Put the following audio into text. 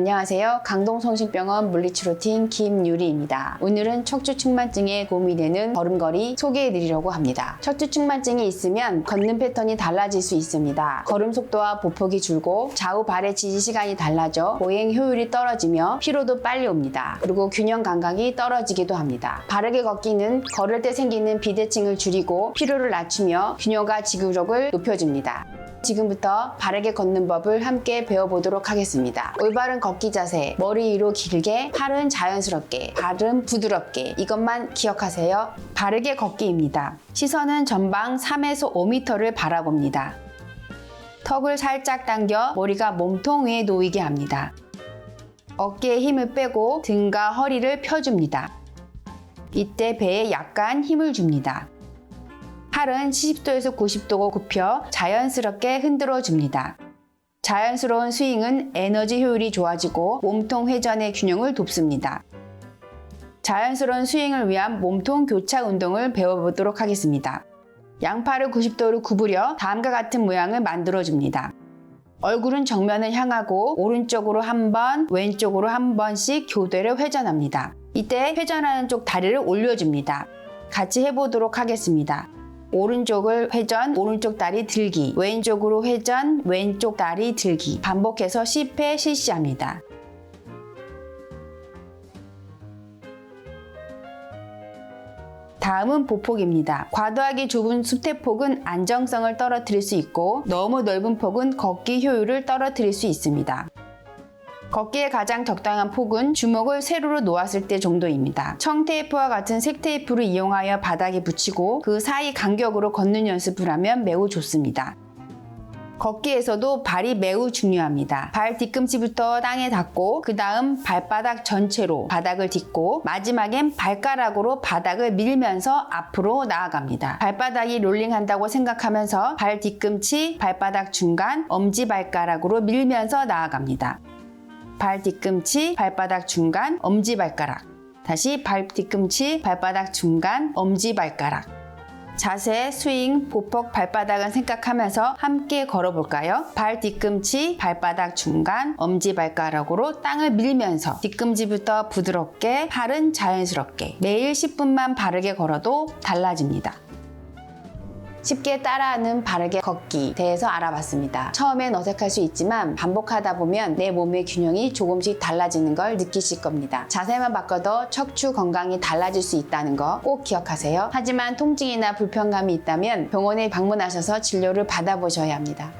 안녕하세요. 강동성심병원 물리치료팀 김유리입니다. 오늘은 척추측만증에 도움이 되는 걸음걸이 소개해드리려고 합니다. 척추측만증이 있으면 걷는 패턴이 달라질 수 있습니다. 걸음 속도와 보폭이 줄고 좌우 발의 지지 시간이 달라져 보행 효율이 떨어지며 피로도 빨리 옵니다. 그리고 균형 감각이 떨어지기도 합니다. 바르게 걷기는 걸을 때 생기는 비대칭을 줄이고 피로를 낮추며 균형과 지구력을 높여줍니다. 지금부터 바르게 걷는 법을 함께 배워보도록 하겠습니다. 올바른 걷기 자세, 머리 위로 길게, 팔은 자연스럽게, 발은 부드럽게 이것만 기억하세요. 바르게 걷기입니다. 시선은 전방 3에서 5m를 바라봅니다. 턱을 살짝 당겨 머리가 몸통 위에 놓이게 합니다. 어깨에 힘을 빼고 등과 허리를 펴줍니다. 이때 배에 약간 힘을 줍니다. 팔은 70도에서 90도 굽혀 자연스럽게 흔들어 줍니다. 자연스러운 스윙은 에너지 효율이 좋아지고 몸통 회전의 균형을 돕습니다. 자연스러운 스윙을 위한 몸통 교차 운동을 배워보도록 하겠습니다. 양팔을 90도로 구부려 다음과 같은 모양을 만들어 줍니다. 얼굴은 정면을 향하고 오른쪽으로 한 번, 왼쪽으로 한 번씩 교대를 회전합니다. 이때 회전하는 쪽 다리를 올려줍니다. 같이 해보도록 하겠습니다. 오른쪽을 회전, 오른쪽 다리 들기, 왼쪽으로 회전, 왼쪽 다리 들기. 반복해서 10회 실시합니다. 다음은 보폭입니다. 과도하게 좁은 수태폭은 안정성을 떨어뜨릴 수 있고 너무 넓은 폭은 걷기 효율을 떨어뜨릴 수 있습니다. 걷기에 가장 적당한 폭은 주먹을 세로로 놓았을 때 정도입니다. 청테이프와 같은 색테이프를 이용하여 바닥에 붙이고 그 사이 간격으로 걷는 연습을 하면 매우 좋습니다. 걷기에서도 발이 매우 중요합니다. 발 뒤꿈치부터 땅에 닿고 그 다음 발바닥 전체로 바닥을 딛고 마지막엔 발가락으로 바닥을 밀면서 앞으로 나아갑니다. 발바닥이 롤링한다고 생각하면서 발 뒤꿈치, 발바닥 중간, 엄지발가락으로 밀면서 나아갑니다. 발 뒤꿈치, 발바닥 중간, 엄지발가락. 다시 발 뒤꿈치, 발바닥 중간, 엄지발가락. 자세, 스윙, 보폭, 발바닥은 생각하면서 함께 걸어볼까요? 발 뒤꿈치, 발바닥 중간, 엄지발가락으로 땅을 밀면서 뒤꿈치부터 부드럽게, 팔은 자연스럽게 매일 10분만 바르게 걸어도 달라집니다. 쉽게 따라하는 바르게 걷기 대해서 알아봤습니다. 처음엔 어색할 수 있지만 반복하다 보면 내 몸의 균형이 조금씩 달라지는 걸 느끼실 겁니다. 자세만 바꿔도 척추 건강이 달라질 수 있다는 거 꼭 기억하세요. 하지만 통증이나 불편감이 있다면 병원에 방문하셔서 진료를 받아보셔야 합니다.